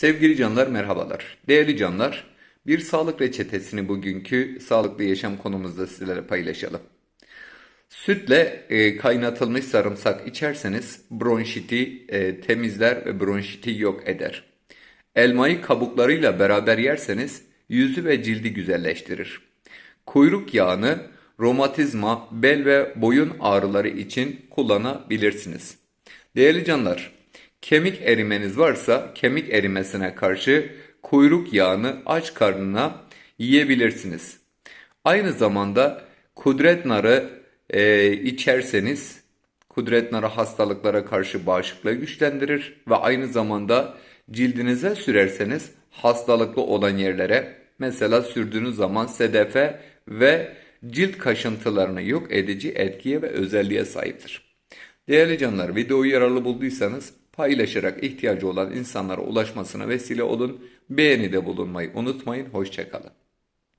Sevgili canlar merhabalar. Değerli canlar, bir sağlık reçetesini bugünkü sağlıklı yaşam konumuzda sizlere paylaşalım. Sütle e, kaynatılmış sarımsak içerseniz bronşiti e, temizler ve bronşiti yok eder. Elmayı kabuklarıyla beraber yerseniz yüzü ve cildi güzelleştirir. Kuyruk yağını romatizma, bel ve boyun ağrıları için kullanabilirsiniz. Değerli canlar, kemik erimeniz varsa kemik erimesine karşı kuyruk yağını aç karnına yiyebilirsiniz. Aynı zamanda kudret narı e, içerseniz kudret narı hastalıklara karşı bağışıklığı güçlendirir ve aynı zamanda cildinize sürerseniz hastalıklı olan yerlere mesela sürdüğünüz zaman sedefe ve cilt kaşıntılarını yok edici etkiye ve özelliğe sahiptir. Değerli canlar videoyu yararlı bulduysanız paylaşarak ihtiyacı olan insanlara ulaşmasına vesile olun. Beğenide bulunmayı unutmayın. Hoşçakalın.